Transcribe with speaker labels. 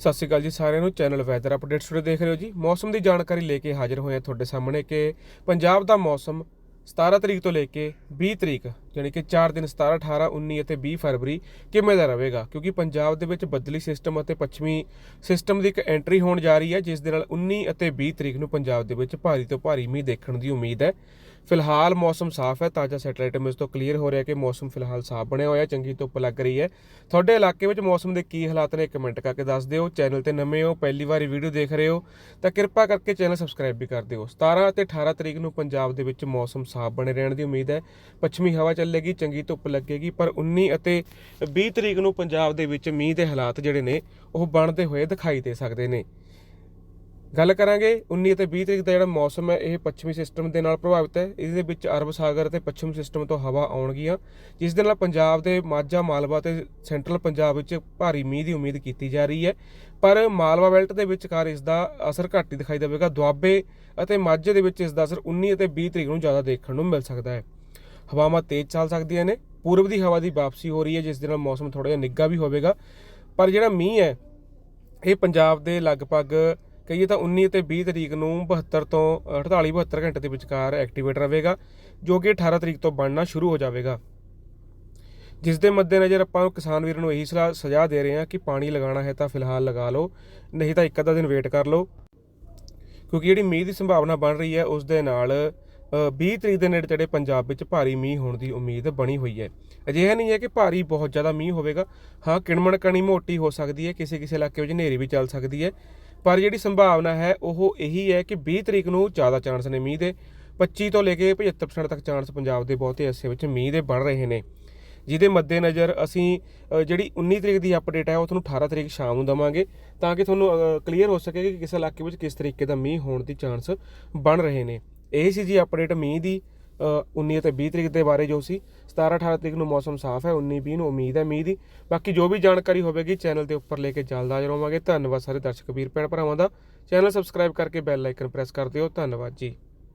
Speaker 1: ਸਤਿ ਸ਼੍ਰੀ ਅਕਾਲ ਜੀ ਸਾਰਿਆਂ ਨੂੰ। ਚੈਨਲ ਵੈਦਰ ਅਪਡੇਟਸ ਸਟੂਡੀਓ ਦੇਖ ਰਹੇ ਹੋ ਜੀ। ਮੌਸਮ ਦੀ ਜਾਣਕਾਰੀ ਲੈ ਕੇ ਹਾਜ਼ਰ ਹੋਏ ਹਾਂ ਤੁਹਾਡੇ ਸਾਹਮਣੇ ਕਿ ਪੰਜਾਬ ਦਾ ਮੌਸਮ 17 ਤਰੀਕ ਤੋਂ ਲੈ ਕੇ 20 ਤਰੀਕ ਯਾਨੀ ਕਿ 4 ਦਿਨ 17 18 19 ਅਤੇ 20 ਫਰਵਰੀ ਕਿਵੇਂ ਦਾ ਰਹੇਗਾ? ਕਿਉਂਕਿ ਪੰਜਾਬ ਦੇ ਵਿੱਚ ਬੱਦਲੀ ਸਿਸਟਮ ਅਤੇ ਪੱਛਮੀ ਸਿਸਟਮ ਦੀ ਇੱਕ ਐਂਟਰੀ ਹੋਣ ਜਾ ਰਹੀ ਹੈ, ਜਿਸ ਦੇ ਨਾਲ 19 ਅਤੇ 20 ਤਰੀਕ ਨੂੰ ਪੰਜਾਬ ਦੇ ਵਿੱਚ ਭਾਰੀ ਤੋਂ ਭਾਰੀ ਮੀਂਹ ਦੇਖਣ ਦੀ ਉਮੀਦ ਹੈ। ਫਿਲਹਾਲ ਮੌਸਮ ਸਾਫ਼ ਹੈ, ਤਾਜ਼ਾ ਸੈਟੇਲਾਈਟ ਇਮੇਜ ਤੋਂ ਕਲੀਅਰ ਹੋ ਰਿਹਾ ਕਿ ਮੌਸਮ ਫਿਲਹਾਲ ਸਾਫ਼ ਬਣਿਆ ਹੋਇਆ, ਚੰਗੀ ਧੁੱਪ ਲੱਗ ਰਹੀ ਹੈ। ਤੁਹਾਡੇ ਇਲਾਕੇ ਵਿੱਚ ਮੌਸਮ ਦੇ ਕੀ ਹਾਲਾਤ ਨੇ ਕਮੈਂਟ ਕਰਕੇ ਦੱਸ ਦਿਓ। ਚੈਨਲ ਤੇ ਨਵੇਂ ਹੋ, ਪਹਿਲੀ ਵਾਰੀ ਵੀਡੀਓ ਦੇਖ ਰਹੇ ਹੋ, ਤਾਂ ਕਿਰਪਾ ਕਰਕੇ ਚੈਨਲ ਸਬਸਕ੍ਰਾਈਬ ਵੀ ਕਰ ਦਿਓ। 17 ਅਤੇ 18 ਤਰੀਕ ਨੂੰ ਪੰਜਾਬ ਦੇ ਵਿੱਚ ਮੌਸਮ ਸਾਫ਼ ਬਣੇ ਰਹਿਣ ਦੀ ਉਮੀਦ ਹੈ। ਪੱਛਮੀ ਹਵਾ ਚੱਲੇਗੀ, ਚੰਗੀ ਧੁੱਪ ਲੱਗੇਗੀ, ਪਰ 19 ਅਤੇ 20 ਤਰੀਕ ਨੂੰ ਪੰਜਾਬ ਦੇ ਵਿੱਚ ਮੀਂਹ ਦੇ ਹਾਲਾਤ ਜਿਹੜੇ ਨੇ, ਉਹ ਬਣਦੇ ਹੋਏ ਦਿਖਾਈ ਦੇ ਸਕਦੇ ਨੇ। ਗੱਲ ਕਰਾਂਗੇ 19 ਅਤੇ 20 ਤਰੀਕ ਦਾ ਜਿਹੜਾ ਮੌਸਮ ਹੈ, ਇਹ ਪੱਛਮੀ ਸਿਸਟਮ ਦੇ ਨਾਲ ਪ੍ਰਭਾਵਿਤ ਹੈ। ਇਹਦੇ ਵਿੱਚ ਅਰਬ ਸਾਗਰ ਅਤੇ ਪੱਛਮੀ ਸਿਸਟਮ ਤੋਂ ਹਵਾ ਆਉਣਗੀਆਂ, ਜਿਸ ਦੇ ਨਾਲ ਪੰਜਾਬ ਦੇ ਮਾਝਾ, ਮਾਲਵਾ ਤੇ ਸੈਂਟਰਲ ਪੰਜਾਬ ਵਿੱਚ ਭਾਰੀ ਮੀਂਹ ਦੀ ਉਮੀਦ ਕੀਤੀ ਜਾ ਰਹੀ ਹੈ। ਪਰ ਮਾਲਵਾ ਬੈਲਟ ਦੇ ਵਿਚਕਾਰ ਇਸ ਦਾ ਅਸਰ ਘੱਟ ਹੀ ਦਿਖਾਈ ਦੇਵੇਗਾ। ਦੁਆਬੇ ਅਤੇ ਮਾਝੇ ਦੇ ਵਿੱਚ ਇਸ ਦਾ ਅਸਰ 19 ਅਤੇ 20 ਤਰੀਕ ਨੂੰ ਜ਼ਿਆਦਾ ਦੇਖਣ ਨੂੰ ਮਿਲ ਸਕਦਾ ਹੈ। ਹਵਾਵਾਂ ਤੇਜ਼ ਚੱਲ ਸਕਦੀਆਂ ਨੇ। ਪੂਰਬ ਦੀ ਹਵਾ ਦੀ ਵਾਪਸੀ ਹੋ ਰਹੀ ਹੈ, ਜਿਸ ਦੇ ਨਾਲ ਮੌਸਮ ਥੋੜਾ ਜਿਹਾ ਨਿੱਘਾ ਵੀ ਹੋਵੇਗਾ। ਪਰ ਜਿਹੜਾ ਮੀਂਹ ਹੈ, ਇਹ ਪੰਜਾਬ ਦੇ ਲਗਭਗ ਕਹੀਏ ਤਾਂ 19 ਅਤੇ 20 ਤਰੀਕ ਨੂੰ 72 ਤੋਂ 48 72 ਘੰਟੇ ਦੇ ਵਿਚਕਾਰ ਐਕਟੀਵੇਟ ਰਹੇਗਾ ਜੋ ਕਿ 18 ਤਰੀਕ ਤੋਂ ਬਣਨਾ ਸ਼ੁਰੂ ਹੋ ਜਾਵੇਗਾ। ਜਿਸ ਦੇ ਮੱਦੇਨਜ਼ਰ ਆਪਾਂ ਨੂੰ ਕਿਸਾਨ ਵੀਰਾਂ ਨੂੰ ਇਹੀ ਸਲਾਹ ਸਜ਼ਾ ਦੇ ਰਹੇ ਹਾਂ ਕਿ ਪਾਣੀ ਲਗਾਉਣਾ ਹੈ ਤਾਂ ਫਿਲਹਾਲ ਲਗਾ ਲਓ ਨਹੀਂ ਤਾਂ ਇੱਕ ਅੱਧਾ ਦਿਨ ਵੇਟ ਕਰ ਲਓ। ਕਿਉਂਕਿ ਜਿਹੜੀ ਮੀਂਹ ਦੀ ਸੰਭਾਵਨਾ ਬਣ ਰਹੀ ਹੈ ਉਸ ਦੇ ਨਾਲ ਅ, 20 ਤਰੀਕ ਦੇ ਨੇੜੇ ਤੇੜੇ ਪੰਜਾਬ ਵਿੱਚ ਭਾਰੀ ਮੀਂਹ ਹੋਣ ਦੀ ਉਮੀਦ ਬਣੀ ਹੋਈ ਹੈ। ਅਜਿਹਾ ਨਹੀਂ ਹੈ ਕਿ ਭਾਰੀ ਬਹੁਤ ਜ਼ਿਆਦਾ ਮੀਂਹ ਹੋਵੇਗਾ। ਹਾਂ ਕਿਣਮਣ ਕਣੀ ਮੋਟੀ ਹੋ ਸਕਦੀ ਹੈ ਕਿਸੇ ਕਿਸੇ ਇਲਾਕੇ ਵਿੱਚ ਹਨੇਰੀ ਵੀ ਚੱਲ ਸਕਦੀ ਹੈ। ਪਰ ਜਿਹੜੀ ਸੰਭਾਵਨਾ ਹੈ, ਉਹ ਇਹੀ ਹੈ ਕਿ 20 ਤਰੀਕ ਨੂੰ ਜ਼ਿਆਦਾ ਚਾਂਸ ਨੇ ਮੀਂਹ ਦੇ। 25 ਤੋਂ ਲੈ ਕੇ 75% ਤੱਕ ਚਾਂਸ ਪੰਜਾਬ ਦੇ ਬਹੁਤੇ ਹਿੱਸੇ ਵਿੱਚ ਮੀਂਹ ਦੇ ਬਣ ਰਹੇ ਨੇ। ਜਿਹਦੇ ਮੱਦੇਨਜ਼ਰ ਅਸੀਂ ਜਿਹੜੀ 19 ਤਰੀਕ ਦੀ ਅਪਡੇਟ ਹੈ, ਉਹ ਤੁਹਾਨੂੰ 18 ਤਰੀਕ ਸ਼ਾਮ ਨੂੰ ਦਵਾਂਗੇ ਤਾਂ ਕਿ ਤੁਹਾਨੂੰ ਕਲੀਅਰ ਹੋ ਸਕੇ ਕਿ ਕਿਸ ਇਲਾਕੇ ਵਿੱਚ ਕਿਸ ਤਰੀਕੇ ਦਾ ਮੀਂਹ ਹੋਣ ਦੀ ਚਾਂਸ ਬਣ ਰਹੇ ਨੇ। ਇਹ ਸੀ ਜੀ ਅਪਡੇਟ ਮੀਂਹ ਦੀ। 19 ਅਤੇ 20 ਤਰੀਕ ਦੇ ਬਾਰੇ ਜੋ ਸੀ 17 18 ਤਰੀਕ ਨੂੰ ਮੌਸਮ ਸਾਫ਼ ਹੈ 19 20 ਨੂੰ ਉਮੀਦ ਹੈ, ਮੀਂਹ ਦੀ। ਬਾਕੀ ਜੋ ਵੀ ਜਾਣਕਾਰੀ ਹੋਵੇਗੀ, ਚੈਨਲ ਦੇ ਉੱਪਰ ਲੈ ਕੇ ਜਲਦ ਹਾਜ਼ਰ ਹੋਵਾਂਗੇ ਧੰਨਵਾਦ ਸਾਰੇ ਦਰਸ਼ਕ ਵੀਰ, ਭੈਣ ਭਰਾਵਾਂ ਦਾ। ਚੈਨਲ ਸਬਸਕ੍ਰਾਈਬ ਕਰਕੇ ਬੈਲ ਆਈਕਨ ਪ੍ਰੈਸ ਕਰ ਦਿਓ। ਧੰਨਵਾਦ ਜੀ।